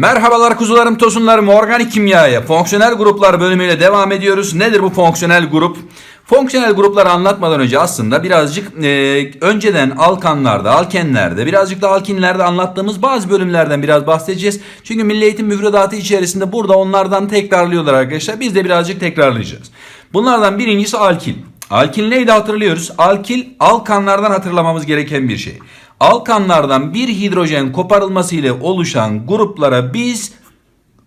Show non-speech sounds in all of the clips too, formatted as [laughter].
Merhabalar kuzularım, tosunlarım, organik kimyaya, fonksiyonel gruplar bölümüyle devam ediyoruz. Nedir bu fonksiyonel grup? Fonksiyonel grupları anlatmadan önce aslında birazcık e, önceden alkanlarda, alkenlerde, birazcık da alkinlerde anlattığımız bazı bölümlerden biraz bahsedeceğiz. Çünkü Milli Eğitim müfredatı içerisinde burada onlardan tekrarlıyorlar arkadaşlar. Biz de birazcık tekrarlayacağız. Bunlardan birincisi alkil. Alkil neydi hatırlıyoruz? Alkil alkanlardan hatırlamamız gereken bir şey. Alkanlardan bir hidrojen koparılması ile oluşan gruplara biz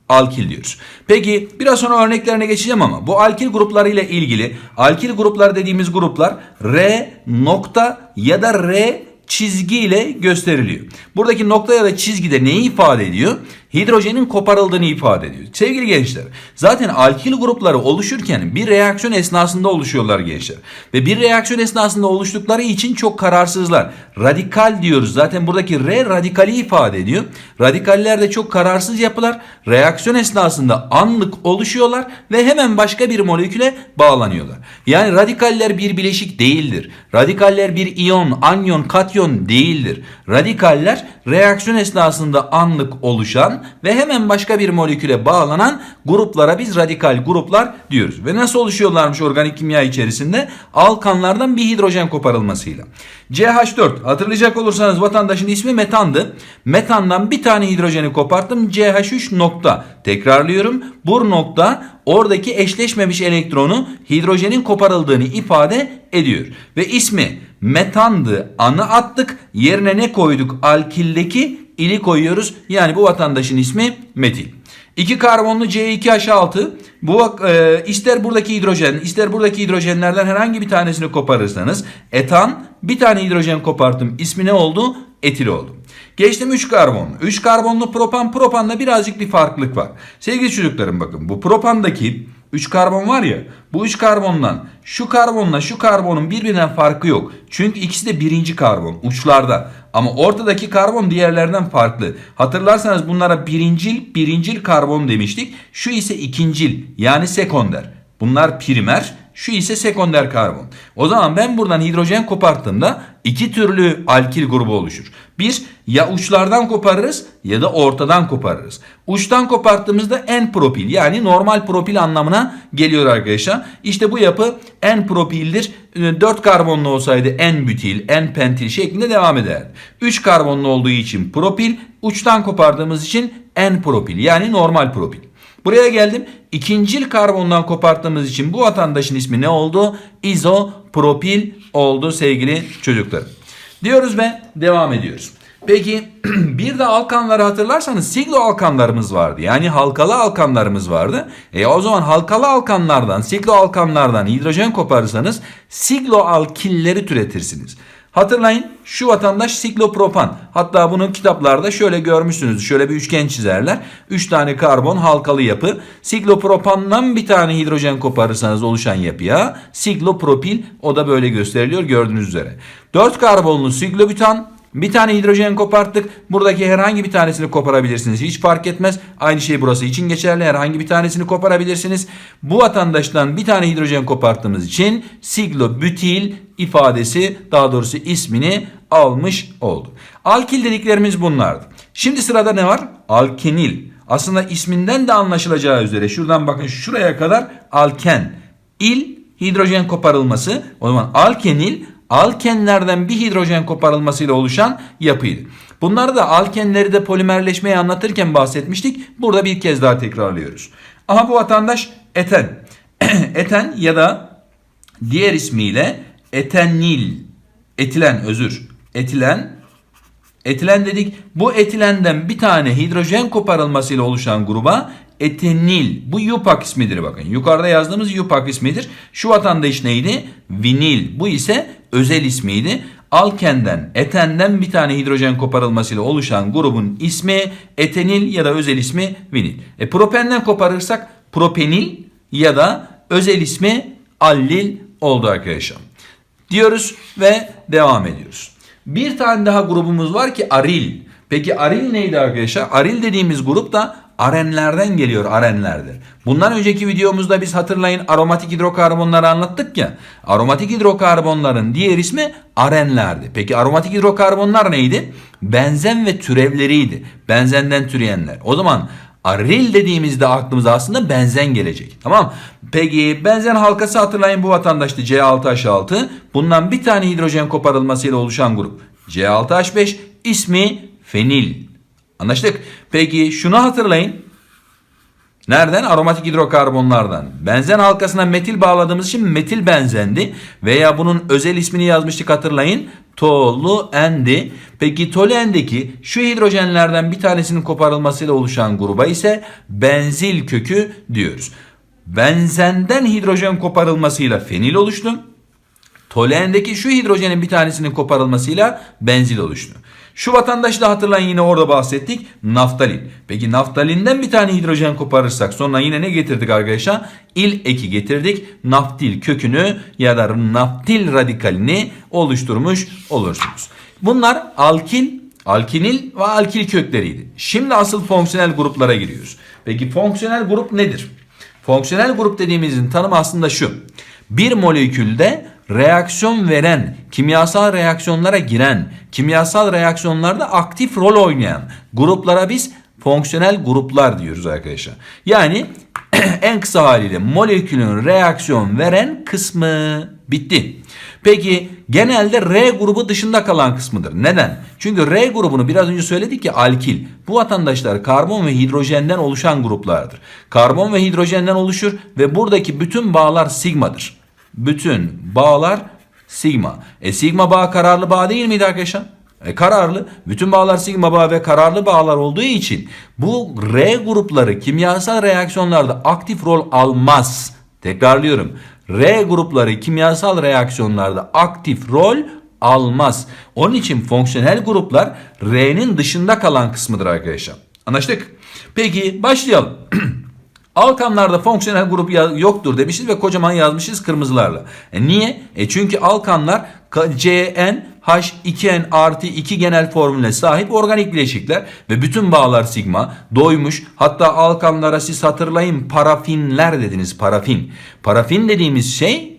alkil diyoruz. Peki biraz sonra örneklerine geçeceğim ama bu alkil grupları ile ilgili alkil gruplar dediğimiz gruplar R nokta ya da R çizgi ile gösteriliyor. Buradaki nokta ya da çizgide neyi ifade ediyor? Hidrojenin koparıldığını ifade ediyor. Sevgili gençler, zaten alkil grupları oluşurken bir reaksiyon esnasında oluşuyorlar gençler. Ve bir reaksiyon esnasında oluştukları için çok kararsızlar. Radikal diyoruz. Zaten buradaki R radikali ifade ediyor. Radikaller de çok kararsız yapılar. Reaksiyon esnasında anlık oluşuyorlar ve hemen başka bir moleküle bağlanıyorlar. Yani radikaller bir bileşik değildir. Radikaller bir iyon, anyon, katyon değildir. Radikaller reaksiyon esnasında anlık oluşan ve hemen başka bir moleküle bağlanan gruplara biz radikal gruplar diyoruz. Ve nasıl oluşuyorlarmış organik kimya içerisinde? Alkanlardan bir hidrojen koparılmasıyla. CH4 hatırlayacak olursanız vatandaşın ismi metandı. Metandan bir tane hidrojeni koparttım. CH3 nokta. Tekrarlıyorum. Bu nokta oradaki eşleşmemiş elektronu hidrojenin koparıldığını ifade ediyor. Ve ismi metandı anı attık. Yerine ne koyduk? Alkildeki ili koyuyoruz. Yani bu vatandaşın ismi metil. 2 karbonlu C2H6 bu e, ister buradaki hidrojen ister buradaki hidrojenlerden herhangi bir tanesini koparırsanız etan bir tane hidrojen koparttım ismi ne oldu? Etil oldu. Geçtim 3 karbonlu. 3 karbonlu propan propanda birazcık bir farklılık var. Sevgili çocuklarım bakın bu propandaki 3 karbon var ya bu 3 karbondan şu karbonla şu karbonun birbirinden farkı yok. Çünkü ikisi de birinci karbon uçlarda. Ama ortadaki karbon diğerlerden farklı. Hatırlarsanız bunlara birincil, birincil karbon demiştik. Şu ise ikincil yani sekonder. Bunlar primer, şu ise sekonder karbon. O zaman ben buradan hidrojen koparttığımda iki türlü alkil grubu oluşur. Bir ya uçlardan koparırız ya da ortadan koparırız. Uçtan koparttığımızda en propil yani normal propil anlamına geliyor arkadaşlar. İşte bu yapı en propildir. 4 karbonlu olsaydı en bütil, en pentil şeklinde devam ederdi. 3 karbonlu olduğu için propil, uçtan kopardığımız için en propil yani normal propil. Buraya geldim. İkincil karbondan koparttığımız için bu vatandaşın ismi ne oldu? İzopropil oldu sevgili çocuklarım. Diyoruz ve devam ediyoruz. Peki [clears throat] bir de alkanları hatırlarsanız siglo alkanlarımız vardı. Yani halkalı alkanlarımız vardı. E o zaman halkalı alkanlardan, siglo alkanlardan hidrojen koparırsanız siglo alkilleri türetirsiniz. Hatırlayın şu vatandaş siklopropan. Hatta bunu kitaplarda şöyle görmüşsünüz. Şöyle bir üçgen çizerler. 3 tane karbon halkalı yapı. Siklopropandan bir tane hidrojen koparırsanız oluşan yapıya siklopropil o da böyle gösteriliyor gördüğünüz üzere. 4 karbonlu siklobutan bir tane hidrojen koparttık. Buradaki herhangi bir tanesini koparabilirsiniz. Hiç fark etmez. Aynı şey burası için geçerli. Herhangi bir tanesini koparabilirsiniz. Bu vatandaştan bir tane hidrojen koparttığımız için siglobutil ifadesi daha doğrusu ismini almış oldu. Alkil dediklerimiz bunlardı. Şimdi sırada ne var? Alkenil. Aslında isminden de anlaşılacağı üzere şuradan bakın şuraya kadar alken. İl hidrojen koparılması. O zaman alkenil alkenlerden bir hidrojen koparılmasıyla oluşan yapıydı. Bunları da alkenleri de polimerleşmeyi anlatırken bahsetmiştik. Burada bir kez daha tekrarlıyoruz. Aha bu vatandaş eten. [clears throat] eten ya da diğer ismiyle etenil. Etilen özür. Etilen Etilen dedik. Bu etilenden bir tane hidrojen koparılmasıyla oluşan gruba etenil. Bu yupak ismidir bakın. Yukarıda yazdığımız yupak ismidir. Şu vatandaş neydi? Vinil. Bu ise özel ismiydi. Alkenden, etenden bir tane hidrojen koparılmasıyla oluşan grubun ismi etenil ya da özel ismi vinil. E propenden koparırsak propenil ya da özel ismi allil oldu arkadaşlar. Diyoruz ve devam ediyoruz. Bir tane daha grubumuz var ki aril. Peki aril neydi arkadaşlar? Aril dediğimiz grup da arenlerden geliyor arenlerdir. Bundan önceki videomuzda biz hatırlayın aromatik hidrokarbonları anlattık ya. Aromatik hidrokarbonların diğer ismi arenlerdi. Peki aromatik hidrokarbonlar neydi? Benzen ve türevleriydi. Benzenden türeyenler. O zaman aril dediğimizde aklımıza aslında benzen gelecek. Tamam Peki benzen halkası hatırlayın bu vatandaştı C6H6. Bundan bir tane hidrojen koparılmasıyla oluşan grup. C6H5 ismi fenil. Anlaştık. Peki şunu hatırlayın. Nereden? Aromatik hidrokarbonlardan. Benzen halkasına metil bağladığımız için metil benzendi. Veya bunun özel ismini yazmıştık hatırlayın. Toluendi. Peki toluendeki şu hidrojenlerden bir tanesinin koparılmasıyla oluşan gruba ise benzil kökü diyoruz. Benzenden hidrojen koparılmasıyla fenil oluştu. Toluendeki şu hidrojenin bir tanesinin koparılmasıyla benzil oluştu. Şu vatandaşı da hatırlayın yine orada bahsettik. Naftalin. Peki naftalinden bir tane hidrojen koparırsak sonra yine ne getirdik arkadaşlar? İl eki getirdik. Naftil kökünü ya da naftil radikalini oluşturmuş olursunuz. Bunlar alkil, alkinil ve alkil kökleriydi. Şimdi asıl fonksiyonel gruplara giriyoruz. Peki fonksiyonel grup nedir? Fonksiyonel grup dediğimizin tanımı aslında şu. Bir molekülde reaksiyon veren, kimyasal reaksiyonlara giren, kimyasal reaksiyonlarda aktif rol oynayan gruplara biz fonksiyonel gruplar diyoruz arkadaşlar. Yani [clears throat] en kısa haliyle molekülün reaksiyon veren kısmı bitti. Peki genelde R grubu dışında kalan kısmıdır. Neden? Çünkü R grubunu biraz önce söyledik ya alkil. Bu vatandaşlar karbon ve hidrojenden oluşan gruplardır. Karbon ve hidrojenden oluşur ve buradaki bütün bağlar sigmadır. Bütün bağlar sigma. E sigma bağ kararlı bağ değil miydi arkadaşlar? E kararlı. Bütün bağlar sigma bağ ve kararlı bağlar olduğu için bu R grupları kimyasal reaksiyonlarda aktif rol almaz. Tekrarlıyorum. R grupları kimyasal reaksiyonlarda aktif rol almaz. Onun için fonksiyonel gruplar R'nin dışında kalan kısmıdır arkadaşlar. Anlaştık? Peki başlayalım. [clears throat] Alkanlarda fonksiyonel grup yoktur demişiz ve kocaman yazmışız kırmızılarla. E niye? E çünkü alkanlar CN H2N artı 2 genel formüle sahip organik bileşikler ve bütün bağlar sigma doymuş. Hatta alkanlara siz hatırlayın parafinler dediniz parafin. Parafin dediğimiz şey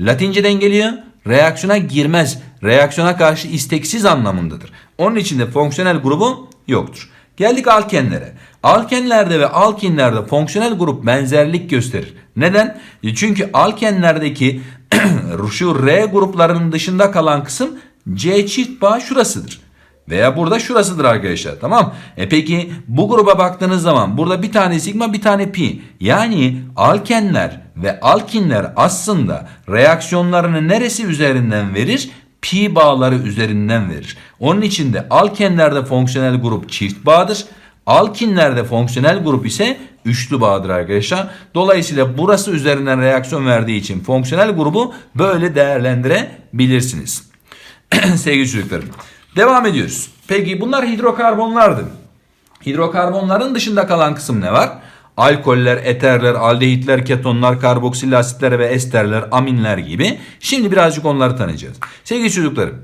Latinceden geliyor reaksiyona girmez. Reaksiyona karşı isteksiz anlamındadır. Onun için de fonksiyonel grubu yoktur. Geldik alkenlere. Alkenlerde ve alkinlerde fonksiyonel grup benzerlik gösterir. Neden? E çünkü alkenlerdeki [clears throat] şu R gruplarının dışında kalan kısım C çift bağ şurasıdır. Veya burada şurasıdır arkadaşlar. Tamam. E peki bu gruba baktığınız zaman burada bir tane sigma bir tane pi. Yani alkenler ve alkinler aslında reaksiyonlarını neresi üzerinden verir? Pi bağları üzerinden verir. Onun için de alkenlerde fonksiyonel grup çift bağdır. Alkinlerde fonksiyonel grup ise üçlü bağdır arkadaşlar. Dolayısıyla burası üzerinden reaksiyon verdiği için fonksiyonel grubu böyle değerlendirebilirsiniz. [clears throat] Sevgili çocuklarım. Devam ediyoruz. Peki bunlar hidrokarbonlardı. Hidrokarbonların dışında kalan kısım ne var? Alkoller, eterler, aldehitler, ketonlar, karboksil asitler ve esterler, aminler gibi. Şimdi birazcık onları tanıyacağız. Sevgili çocuklarım,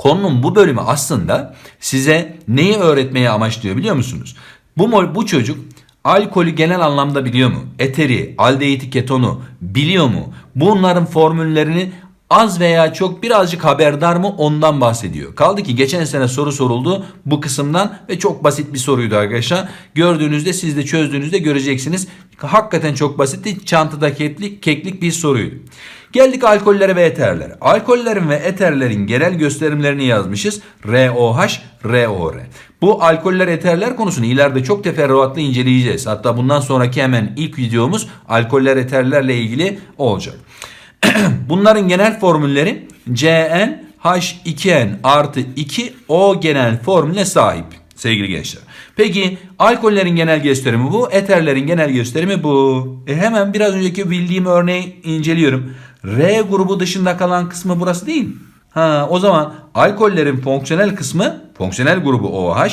konunun bu bölümü aslında size neyi öğretmeye amaçlıyor biliyor musunuz? Bu, bu çocuk alkolü genel anlamda biliyor mu? Eteri, aldehiti, ketonu biliyor mu? Bunların formüllerini az veya çok birazcık haberdar mı ondan bahsediyor. Kaldı ki geçen sene soru soruldu bu kısımdan ve çok basit bir soruydu arkadaşlar. Gördüğünüzde siz de çözdüğünüzde göreceksiniz. Hakikaten çok basitti. Çantada keklik, keklik bir soruydu. Geldik alkollere ve eterlere. Alkollerin ve eterlerin genel gösterimlerini yazmışız. ROH, ROR. Bu alkoller eterler konusunu ileride çok teferruatlı inceleyeceğiz. Hatta bundan sonraki hemen ilk videomuz alkoller eterlerle ilgili olacak. [clears throat] Bunların genel formülleri Cn H2n artı 2 O genel formüle sahip sevgili gençler. Peki alkollerin genel gösterimi bu, eterlerin genel gösterimi bu. E hemen biraz önceki bildiğim örneği inceliyorum. R grubu dışında kalan kısmı burası değil. Ha, o zaman alkollerin fonksiyonel kısmı, fonksiyonel grubu OH,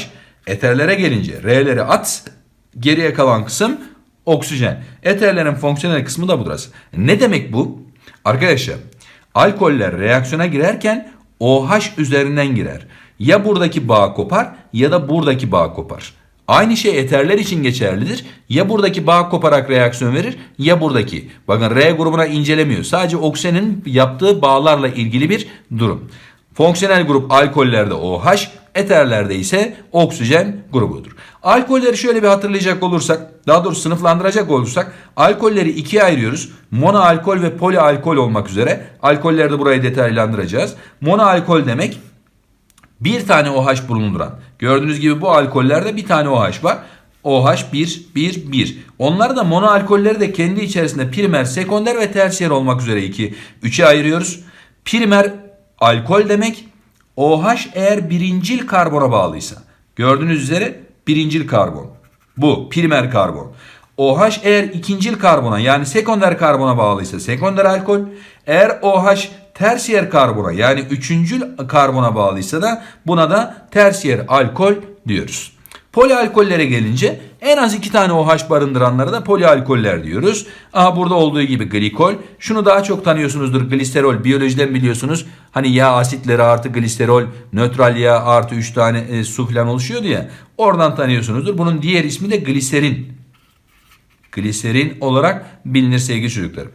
eterlere gelince R'leri at, geriye kalan kısım oksijen. Eterlerin fonksiyonel kısmı da burası. Ne demek bu? Arkadaşlar alkoller reaksiyona girerken OH üzerinden girer. Ya buradaki bağ kopar ya da buradaki bağ kopar. Aynı şey eterler için geçerlidir. Ya buradaki bağ koparak reaksiyon verir ya buradaki. Bakın R grubuna incelemiyor. Sadece oksijenin yaptığı bağlarla ilgili bir durum. Fonksiyonel grup alkollerde OH, eterlerde ise oksijen grubudur. Alkolleri şöyle bir hatırlayacak olursak, daha doğrusu sınıflandıracak olursak, alkolleri ikiye ayırıyoruz. Monoalkol ve polialkol olmak üzere. Alkolleri de burayı detaylandıracağız. Monoalkol demek bir tane OH bulunduran. Gördüğünüz gibi bu alkollerde bir tane OH var. OH 1, 1, 1. Onları da monoalkolleri de kendi içerisinde primer, sekonder ve tersiyer olmak üzere 2, 3'e ayırıyoruz. Primer alkol demek OH eğer birincil karbona bağlıysa. Gördüğünüz üzere birincil karbon. Bu primer karbon. OH eğer ikincil karbona yani sekonder karbona bağlıysa sekonder alkol. Eğer OH tersiyer karbona yani üçüncül karbona bağlıysa da buna da tersiyer alkol diyoruz. Polialkollere gelince en az iki tane OH barındıranlara da polialkoller diyoruz. Aha burada olduğu gibi glikol. Şunu daha çok tanıyorsunuzdur glisterol. Biyolojiden biliyorsunuz. Hani yağ asitleri artı glisterol, nötral yağ artı 3 tane e, su falan oluşuyordu ya. Oradan tanıyorsunuzdur. Bunun diğer ismi de gliserin. Gliserin olarak bilinir sevgili çocuklarım.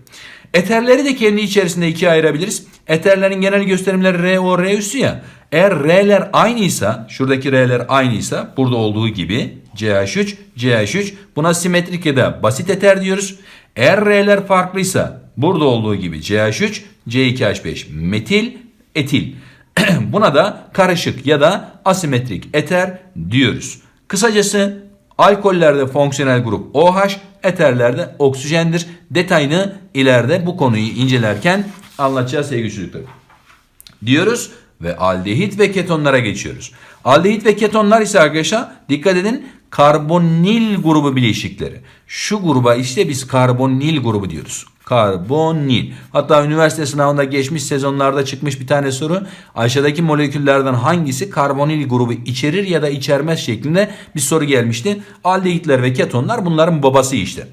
Eterleri de kendi içerisinde ikiye ayırabiliriz. Eterlerin genel gösterimleri RO, R üssü ya. Eğer R'ler aynıysa, şuradaki R'ler aynıysa burada olduğu gibi CH3, CH3 buna simetrik ya da basit eter diyoruz. Eğer R'ler farklıysa burada olduğu gibi CH3, C2H5 metil, etil. [clears throat] buna da karışık ya da asimetrik eter diyoruz. Kısacası alkollerde fonksiyonel grup OH, eterlerde oksijendir. Detayını ileride bu konuyu incelerken anlatacağız sevgili çocuklar. Diyoruz ve aldehit ve ketonlara geçiyoruz. Aldehit ve ketonlar ise arkadaşlar dikkat edin karbonil grubu bileşikleri. Şu gruba işte biz karbonil grubu diyoruz. Karbonil. Hatta üniversite sınavında geçmiş sezonlarda çıkmış bir tane soru. Aşağıdaki moleküllerden hangisi karbonil grubu içerir ya da içermez şeklinde bir soru gelmişti. Aldehitler ve ketonlar bunların babası işte.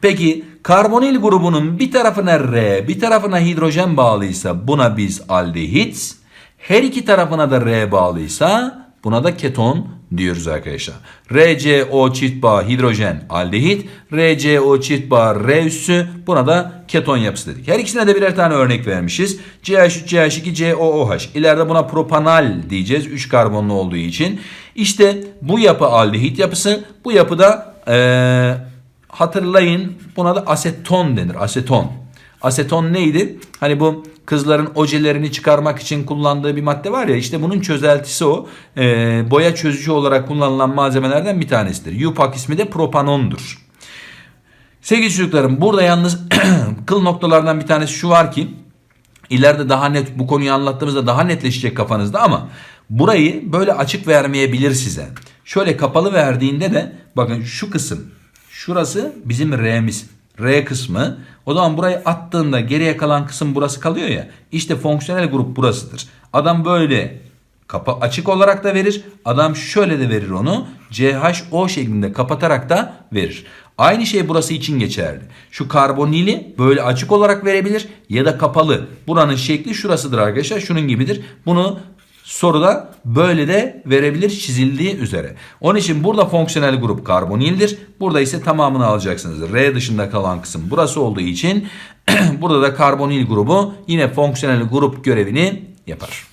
Peki karbonil grubunun bir tarafına R, bir tarafına hidrojen bağlıysa buna biz aldehit, her iki tarafına da R bağlıysa buna da keton diyoruz arkadaşlar. RCO çift bağ hidrojen aldehit, RCO çift bağ R üssü buna da keton yapısı dedik. Her ikisine de birer tane örnek vermişiz. CH3, CH2, COOH. İleride buna propanal diyeceğiz 3 karbonlu olduğu için. İşte bu yapı aldehit yapısı. Bu yapıda ee, hatırlayın buna da aseton denir. Aseton. Aseton neydi? Hani bu kızların ojelerini çıkarmak için kullandığı bir madde var ya işte bunun çözeltisi o. Ee, boya çözücü olarak kullanılan malzemelerden bir tanesidir. Yupak ismi de propanondur. Sevgili çocuklarım burada yalnız [clears throat] kıl noktalardan bir tanesi şu var ki ileride daha net bu konuyu anlattığımızda daha netleşecek kafanızda ama burayı böyle açık vermeyebilir size. Şöyle kapalı verdiğinde de bakın şu kısım şurası bizim R'miz. R kısmı. O zaman burayı attığında geriye kalan kısım burası kalıyor ya. İşte fonksiyonel grup burasıdır. Adam böyle kapa açık olarak da verir. Adam şöyle de verir onu. CHO şeklinde kapatarak da verir. Aynı şey burası için geçerli. Şu karbonili böyle açık olarak verebilir ya da kapalı. Buranın şekli şurasıdır arkadaşlar. Şunun gibidir. Bunu soruda böyle de verebilir çizildiği üzere. Onun için burada fonksiyonel grup karbonildir. Burada ise tamamını alacaksınız. R dışında kalan kısım burası olduğu için [clears throat] burada da karbonil grubu yine fonksiyonel grup görevini yapar.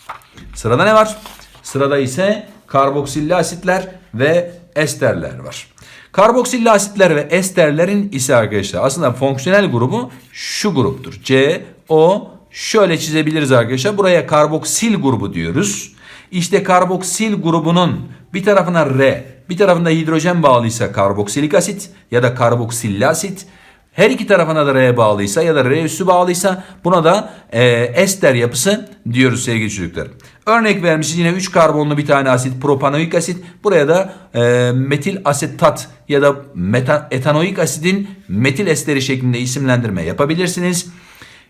Sırada ne var? Sırada ise karboksilli asitler ve esterler var. Karboksilli asitler ve esterlerin ise arkadaşlar aslında fonksiyonel grubu şu gruptur. C, O, şöyle çizebiliriz arkadaşlar. Buraya karboksil grubu diyoruz. İşte karboksil grubunun bir tarafına R, bir tarafında hidrojen bağlıysa karboksilik asit ya da karboksilli asit. Her iki tarafına da R bağlıysa ya da R üssü bağlıysa buna da e, ester yapısı diyoruz sevgili çocuklar. Örnek vermişiz yine 3 karbonlu bir tane asit propanoik asit. Buraya da e, metil asetat ya da meta, etanoik asidin metil esteri şeklinde isimlendirme yapabilirsiniz.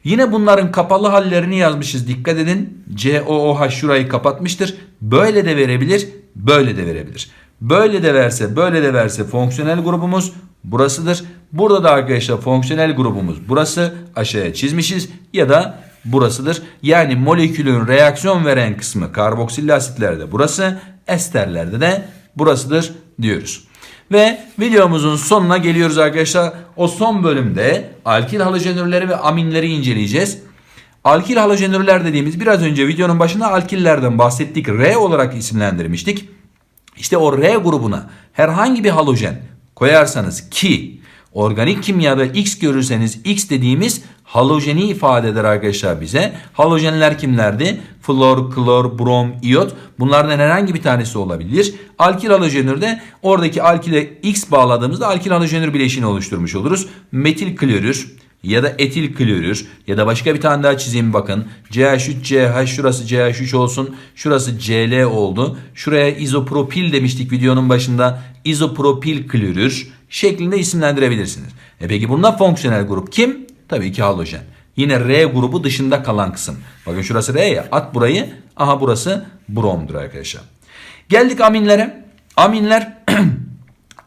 Yine bunların kapalı hallerini yazmışız. Dikkat edin. COOH şurayı kapatmıştır. Böyle de verebilir, böyle de verebilir. Böyle de verse, böyle de verse fonksiyonel grubumuz burasıdır. Burada da arkadaşlar fonksiyonel grubumuz burası. Aşağıya çizmişiz ya da burasıdır. Yani molekülün reaksiyon veren kısmı karboksilli asitlerde burası, esterlerde de burasıdır diyoruz. Ve videomuzun sonuna geliyoruz arkadaşlar. O son bölümde alkil halojenürleri ve aminleri inceleyeceğiz. Alkil halojenürler dediğimiz biraz önce videonun başında alkillerden bahsettik. R olarak isimlendirmiştik. İşte o R grubuna herhangi bir halojen koyarsanız ki organik kimyada X görürseniz X dediğimiz halojeni ifade eder arkadaşlar bize. Halojenler kimlerdi? Flor, klor, brom, iyot. Bunlardan herhangi bir tanesi olabilir. Alkil halojenürde oradaki alkile X bağladığımızda alkil halojenür bileşiğini oluşturmuş oluruz. Metil klorür ya da etil klorür ya da başka bir tane daha çizeyim bakın. CH3CH şurası CH3 olsun. Şurası Cl oldu. Şuraya izopropil demiştik videonun başında. İzopropil klorür şeklinde isimlendirebilirsiniz. E peki bunda fonksiyonel grup kim? Tabii ki halojen. Yine R grubu dışında kalan kısım. Bakın şurası R ya. At burayı. Aha burası bromdur arkadaşlar. Geldik aminlere. Aminler [clears throat]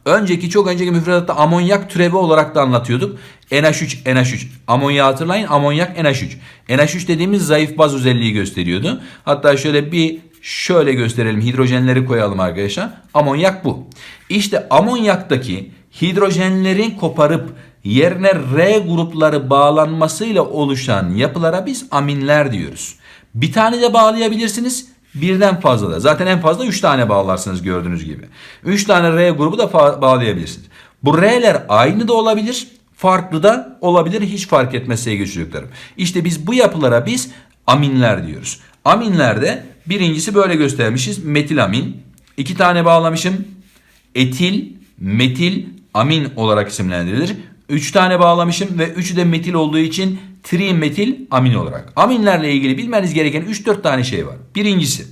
Önceki çok önceki müfredatta amonyak türevi olarak da anlatıyorduk. NH3, NH3. Amonyağı hatırlayın. Amonyak NH3. NH3 dediğimiz zayıf baz özelliği gösteriyordu. Hatta şöyle bir şöyle gösterelim. Hidrojenleri koyalım arkadaşlar. Amonyak bu. İşte amonyaktaki hidrojenlerin koparıp yerine R grupları bağlanmasıyla oluşan yapılara biz aminler diyoruz. Bir tane de bağlayabilirsiniz. Birden fazla da. Zaten en fazla 3 tane bağlarsınız gördüğünüz gibi. 3 tane R grubu da bağlayabilirsiniz. Bu R'ler aynı da olabilir, farklı da olabilir. Hiç fark etmez sevgili çocuklarım. İşte biz bu yapılara biz aminler diyoruz. Aminlerde birincisi böyle göstermişiz. Metilamin. İki tane bağlamışım. Etil, metil, amin olarak isimlendirilir. 3 tane bağlamışım ve üçü de metil olduğu için trimetil amin olarak. Aminlerle ilgili bilmeniz gereken 3-4 tane şey var. Birincisi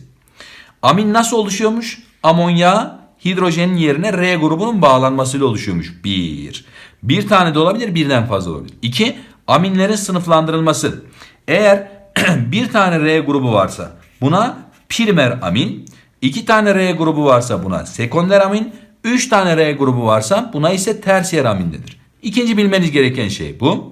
amin nasıl oluşuyormuş? Amonya hidrojenin yerine R grubunun bağlanmasıyla oluşuyormuş. Bir. Bir tane de olabilir birden fazla olabilir. İki. Aminlerin sınıflandırılması. Eğer [clears throat] bir tane R grubu varsa buna primer amin. iki tane R grubu varsa buna sekonder amin. Üç tane R grubu varsa buna ise tersiyer amin denir. İkinci bilmeniz gereken şey bu.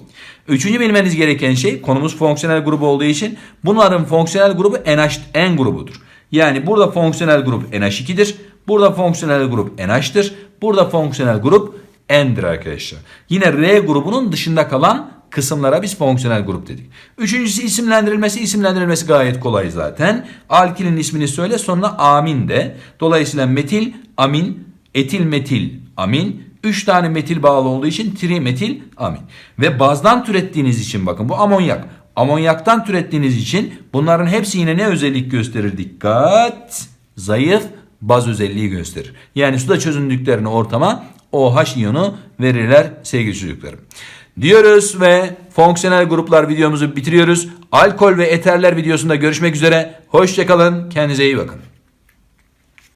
Üçüncü bilmeniz gereken şey konumuz fonksiyonel grubu olduğu için bunların fonksiyonel grubu NH, N grubudur. Yani burada fonksiyonel grup NH2'dir. Burada fonksiyonel grup NH'tır. Burada fonksiyonel grup N'dir arkadaşlar. Yine R grubunun dışında kalan kısımlara biz fonksiyonel grup dedik. Üçüncüsü isimlendirilmesi. isimlendirilmesi gayet kolay zaten. Alkilin ismini söyle sonra amin de. Dolayısıyla metil, amin, etil metil, amin. 3 tane metil bağlı olduğu için trimetil amin. Ve bazdan türettiğiniz için bakın bu amonyak. Amonyaktan türettiğiniz için bunların hepsi yine ne özellik gösterir? Dikkat! Zayıf baz özelliği gösterir. Yani suda çözündüklerini ortama OH iyonu verirler sevgili çocuklarım. Diyoruz ve fonksiyonel gruplar videomuzu bitiriyoruz. Alkol ve eterler videosunda görüşmek üzere. Hoşçakalın. Kendinize iyi bakın.